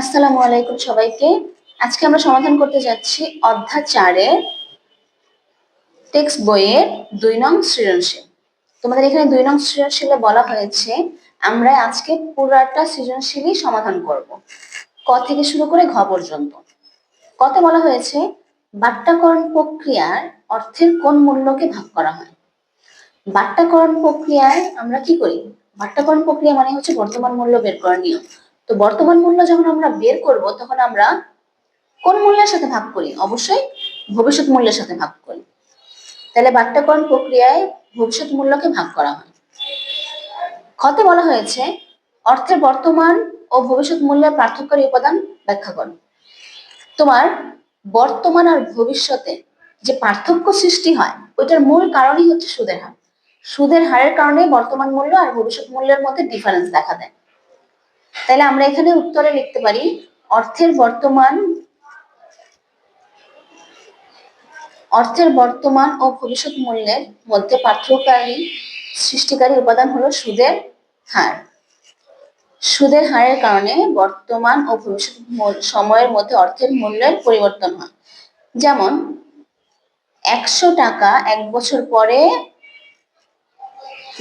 আসসালামু আলাইকুম সবাইকে। আজকে আমরা সমাধান করতে যাচ্ছি অধ্যায় চারের টেক্সট বইয়ের দুই নং সৃজনশীল। তোমাদের এখানে দুই নং সৃজনশীলে বলা হয়েছে, আমরা আজকে পুরাটা সৃজনশীলই সমাধান করব। ক থেকে শুরু করে ঘ পর্যন্ত। কতে বলা হয়েছে বাট্যাকরণ প্রক্রিয়ার অর্থের কোন মূল্যকে ভাগ করা হয়? বাট্যাকরণ প্রক্রিয়ায় আমরা কি করি? বাট্যাকরণ প্রক্রিয়া মানে হচ্ছে বর্তমান মূল্য বের করার নিয়ম। তো বর্তমান মূল্য যখন আমরা বের করব, তখন আমরা কোন মূল্যের সাথে ভাগ করি? অবশ্যই ভবিষ্যৎ মূল্যের সাথে ভাগ করি। তাহলে বাট্যাকরণ প্রক্রিয়ায় ভবিষ্যৎ মূল্যকে ভাগ করা হয়। ক্ষতে বলা হয়েছে, অর্থের বর্তমান ও ভবিষ্যৎ মূল্যের পার্থক্যের উপাদান ব্যাখ্যা করো তোমার বর্তমান আর ভবিষ্যতে যে পার্থক্য সৃষ্টি হয়, ওইটার মূল কারণই হচ্ছে সুদের হার। সুদের হারের কারণে বর্তমান মূল্য আর ভবিষ্যৎ মূল্যের মধ্যে ডিফারেন্স দেখা দেয়। তাহলে আমরা এখানে উত্তরে লিখতে পারি, অর্থের বর্তমান অর্থের বর্তমান ও ভবিষ্যৎ মূল্যের মধ্যে পার্থক্যকারী সৃষ্টিকারী উপাদান হলো সুদের হার। সুদের হারের কারণে বর্তমান ও ভবিষ্যৎ সময়ের মধ্যে অর্থের মূল্যের পরিবর্তন হয়। যেমন, একশো টাকা এক বছর পরে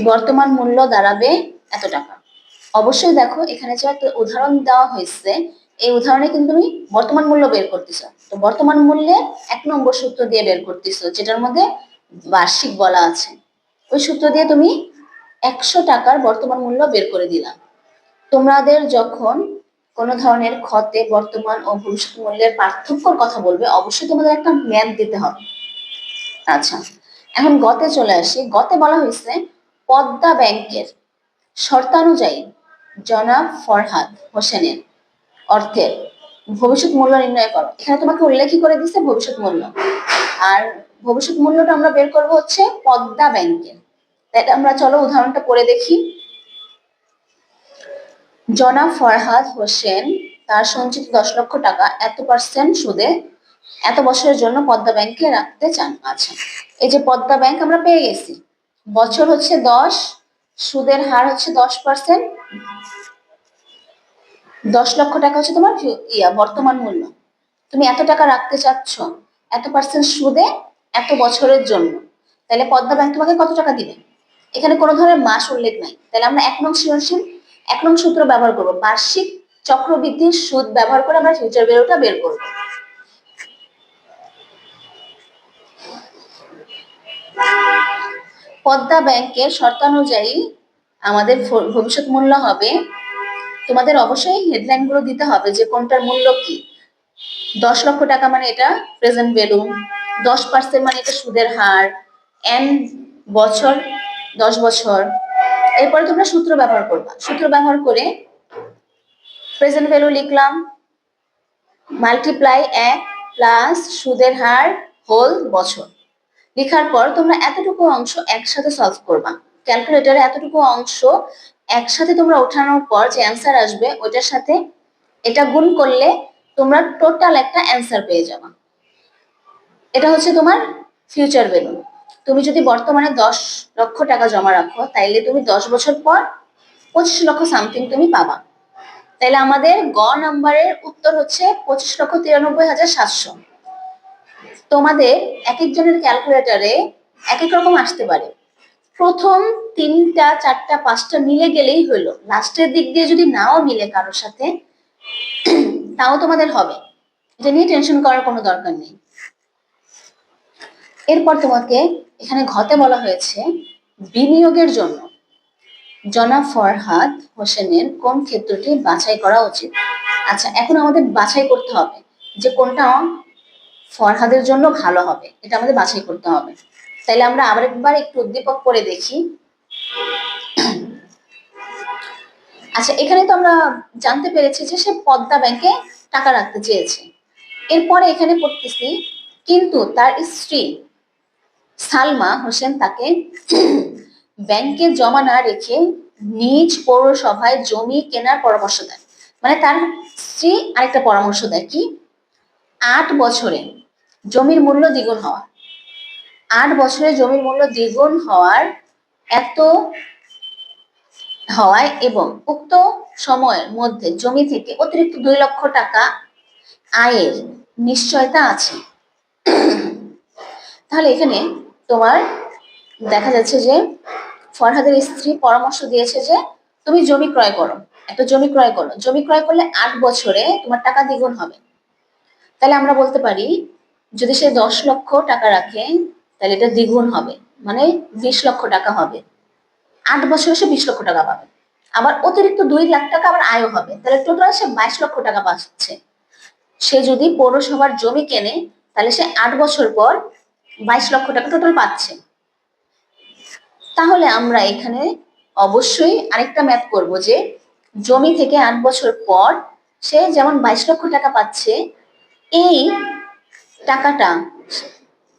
বর্তমান মূল্য দাঁড়াবে এত টাকা। অবশ্যই দেখো, এখানে যে একটা উদাহরণ দেওয়া হয়েছে, এই উদাহরণে কিন্তু তুমি বর্তমান মূল্য বের করতেছো। তো বর্তমান মূল্যে এক নম্বর সূত্র দিয়ে বের করতেছো, যেটার মধ্যে বার্ষিক বলা আছে। ওই সূত্র দিয়ে তুমি একশো টাকার বর্তমান মূল্য বের করে দিলাম তোমাদের যখন কোনো ধরনের ক্ষতে বর্তমান ও ভবিষ্যৎ মূল্যের পার্থক্যর কথা বলবে, অবশ্যই তোমাদের একটা ম্যাথ দিতে হবে। আচ্ছা এখন গতে চলে আসি। গতে বলা হয়েছে পদ্মা ব্যাংকের শর্তানুযায়ী জনাব ফরহাদ হোসেনের অর্থের ভবিষ্যৎ মূল্য নির্ণয় করো। এখানে তোমাকে উল্লেখই করে দিচ্ছে ভবিষ্যৎ মূল্য। আর ভবিষ্যৎ মূল্যটা আমরা বের করব হচ্ছে পদ্মা ব্যাংকের আমরা চলো উদাহরণটা করে দেখি। জনাব ফরহাদ হোসেন তার সঞ্চিত দশ লক্ষ টাকা এত পার্সেন্ট সুদে এত বছরের জন্য পদ্মা ব্যাংকে রাখতে চান। আচ্ছা এই যে পদ্মা ব্যাংক আমরা পেয়ে গেছি। বছর হচ্ছে দশ সুদের হার হচ্ছে দশ পার্সেন্ট। দশ লক্ষ টাকা হচ্ছে তোমার ইয়া, বর্তমান মূল্য। তুমি এত টাকা রাখতে চাচ্ছ, এত পার্সেন্ট সুদে এত বছরের জন্য। তাহলে পদ্মা ব্যাংক তোমাকে কত টাকা দিবে? এখানে কোনো ধরনের মাস উল্লেখ নাই। তাহলে আমরা এক নং সৃজনশীল, এক নং সূত্র ব্যবহার করব। বার্ষিক চক্রবৃদ্ধির সুদ ব্যবহার করে আমরা ফিউচার ভ্যালুটা বের করব। পদ্মা ব্যাংকের শর্তানুযায়ী আমাদের ভবিষ্যৎ মূল্য হবে, তোমাদের অবশ্যই হেডলাইনগুলো দিতে হবে যে কোনটার মূল্য কি। দশ লক্ষ টাকা মানে এটা প্রেজেন্ট ভ্যালু দশ পার্সেন্ট মানে এটা সুদের হার এন বছর, দশ বছর। এরপরে তোমরা সূত্র ব্যবহার করবা। সূত্র ব্যবহার করে প্রেজেন্ট ভ্যালু লিখলাম মাল্টিপ্লাই এক প্লাস সুদের হার হোল বছর। লেখার পর তোমরা এতটুকু অংশ একসাথে সলভ করবা। ক্যালকুলেটরে এতটুকু অংশ একসাথে তোমরা ওঠানোর পর যে অ্যান্সার আসবে, ওইটার সাথে এটা গুণ করলে তোমরা টোটাল একটা অ্যান্সার পেয়ে যাবা। এটা হচ্ছে তোমার ফিউচার ভ্যালু তুমি যদি বর্তমানে দশ লক্ষ টাকা জমা রাখো, তাইলে তুমি দশ বছর পর পঁচিশ লক্ষ সামথিং তুমি পাবা। তাইলে আমাদের গ নাম্বারের উত্তর হচ্ছে পঁচিশ লক্ষ তিরানব্বই হাজার সাতশো। তোমাদের এক একজনের ক্যালকুলেটরে এক এক রকম আসতে পারে। প্রথম তিনটা, চারটা, পাঁচটা মিলে গেলেই হলো। লাস্টের দিক দিয়ে যদি নাও মিলে কারোর সাথে, তাও তোমাদের হবে। এটা নিয়ে টেনশন করার কোনো দরকার নেই। এরপর তোমাকে এখানে ঘতে বলা হয়েছে বিনিয়োগের জন্য। জনাব ফরহাদ হোসেনের কোন ক্ষেত্রটি বাছাই করা উচিত? আচ্ছা এখন আমাদের বাছাই করতে হবে যে কোনটা ফরহাদের জন্য ভালো হবে। এটা আমাদের বাছাই করতে হবে। তাইলে আমরা আবার একবার একটু উদ্দীপক করে দেখি। আচ্ছা এখানে তো আমরা জানতে পেরেছি যে সে পদ্মা ব্যাংকে টাকা রাখতে চেয়েছে। এরপরে এখানে পড়তেছি, কিন্তু তার স্ত্রী সালমা হোসেন তাকে ব্যাংকে জমা না রেখে নিজ পৌরসভায় জমি কেনার পরামর্শ দেয়। মানে তার স্ত্রী আরেকটা পরামর্শ দেয় কি? আট বছরে জমির মূল্য দ্বিগুণ হওয়া। আট বছরে জমির মূল্য দ্বিগুণ হওয়ার এত হওয়ায় এবং উক্ত সময়ের মধ্যে জমি থেকে অতিরিক্ত দুই লক্ষ টাকা আয়ের নিশ্চয়তা আছে। তাহলে এখানে তোমার দেখা যাচ্ছে যে ফরহাদের স্ত্রী পরামর্শ দিয়েছে যে তুমি জমি ক্রয় করো, একটা জমি ক্রয় করো। জমি ক্রয় করলে আট বছরে তোমার টাকা দ্বিগুণ হবে। তাহলে আমরা বলতে পারি যদি সে দশ লক্ষ টাকা রাখে, তাহলে এটা দ্বিগুণ হবে। মানে বিশ লক্ষ টাকা হবে। আট বছরে সে বিশ লক্ষ টাকা পাবে। আবার অতিরিক্ত দুই লাখ টাকা আবার আয়ও হবে। তাহলে টোটাল সে বাইশ লক্ষ টাকা পাচ্ছে। সে যদি পৌরসভার জমি কেনে, তাহলে সে আট বছর পর বাইশ লক্ষ টাকা টোটাল পাচ্ছে। তাহলে আমরা এখানে অবশ্যই আরেকটা ম্যাথ করব যে, জমি থেকে আট বছর পর সে যেমন বাইশ লক্ষ টাকা পাচ্ছে, এই টাকাটা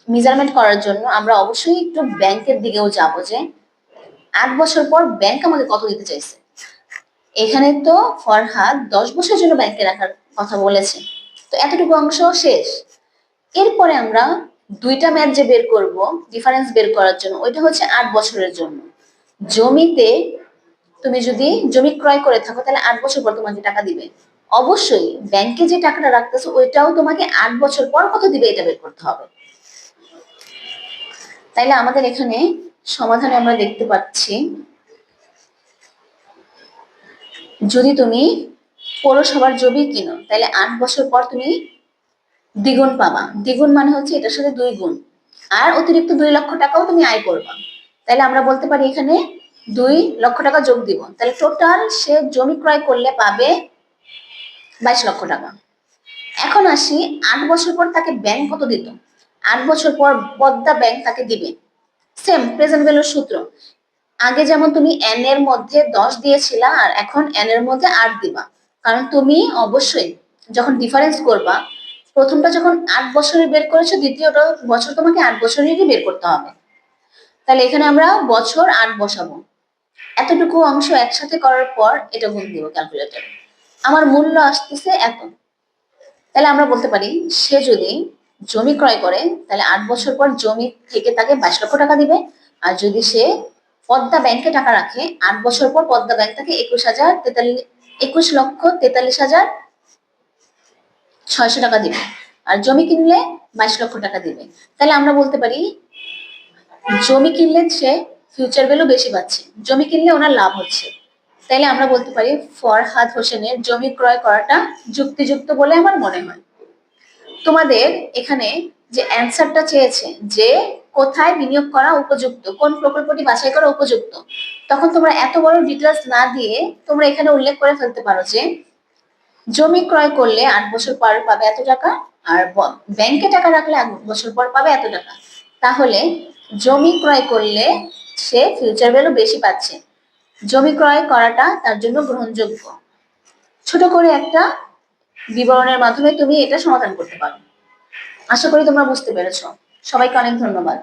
মেজারমেন্ট করার জন্য আমরা অবশ্যই একটু ব্যাংকের দিকেও যাব যে আট বছর পর ব্যাংক আমাকে কত দিতে চাইছে। এখানে তো ফরহাদ দশ বছরের জন্য ব্যাংকে রাখার কথা বলেছে। তো এতটুকু অংশ শেষ। এরপরে আমরা দুইটা ম্যাথ যে বের করব ডিফারেন্স বের করার জন্য, ওইটা হচ্ছে আট বছরের জন্য। জমিতে তুমি যদি, জমি ক্রয় করে থাকো, তাহলে আট বছর পর তোমাকে টাকা দিবে। অবশ্যই ব্যাংকে যে টাকাটা রাখতেছো, ওইটাও তোমাকে আট বছর পর কত দিবে এটা বের করতে হবে। তাইলে আমাদের এখানে সমাধানে আমরা দেখতে পাচ্ছি, যদি তুমি পৌরসভার জমি কিনো তাহলে আট বছর পর তুমি দ্বিগুণ পাবা। দ্বিগুণ মানে হচ্ছে এটার সাথে দুই গুণ। আর অতিরিক্ত দুই লক্ষ টাকাও তুমি আয় করবা। তাহলে আমরা বলতে পারি এখানে দুই লক্ষ টাকা যোগ দিব। তাহলে টোটাল সে জমি ক্রয় করলে পাবে বাইশ লক্ষ টাকা। এখন আসি, আট বছর পর তাকে ব্যাংক কত দিত? আট বছর পর পদ্মা ব্যাংক তাকে দিবে। সেম প্রেজেন্ট ভ্যালুর সূত্র। আগে যেমন তুমি এন এর মধ্যে দশ দিয়েছিলা, আর এখন এন এর মধ্যে আট দিবা। কারণ তুমি অবশ্যই যখন ডিফারেন্স করবা, প্রথমটা যখন আট বছরের বের করেছ, দ্বিতীয়টা বছর তোমাকে আট বছরেরই বের করতে হবে। তাহলে এখানে আমরা বছর আট বসাবো। এতটুকু অংশ একসাথে করার পর এটা গুণ দিব ক্যালকুলেটরে আমার মূল্য আসতেছে এত তাহলে আমরা বলতে পারি, সে যদি জমি ক্রয় করে, তাহলে আট বছর পর জমি থেকে তাকে বাইশ লক্ষ টাকা দিবে। আর যদি সে পদ্মা ব্যাংকে টাকা রাখে, আট বছর পর পদ্মা ব্যাংক তাকে একুশ হাজার তেতাল্লিশ একুশ লক্ষ তেতাল্লিশ হাজার ছয়শো টাকা দিবে। আর জমি কিনলে বাইশ লক্ষ টাকা দিবে। তাহলে আমরা বলতে পারি, জমি কিনলে সে ফিউচার ভ্যালু বেশি পাচ্ছে। জমি কিনলে ওনার লাভ হচ্ছে। তাইলে আমরা বলতে পারি ফরহাদ হোসেনের জমি ক্রয় করাটা যুক্তিযুক্ত বলে আমার মনে হয়। তোমাদের এখানে যে অ্যান্সারটা চেয়েছে যে কোথায় বিনিয়োগ করা উপযুক্ত, কোন প্রকল্পটি বাছাই করা উপযুক্ত, তখন তোমরা এত বড় ডিটেলস না দিয়ে তোমরা এখানে উল্লেখ করে ফেলতে পারো যে জমি ক্রয় করলে আট বছর পর পাবে এত টাকা আর ব্যাংকে টাকা রাখলে আট বছর পর পাবে এত টাকা। তাহলে জমি ক্রয় করলে সে ফিউচার ভ্যালু বেশি পাচ্ছে। জমি ক্রয় করাটা তার জন্য গ্রহণযোগ্য। ছোট করে একটা বিবরণের মাধ্যমে তুমি এটা সমাধান করতে পারো। আশা করি তোমরা বুঝতে পেরেছ। সবাইকে অনেক ধন্যবাদ।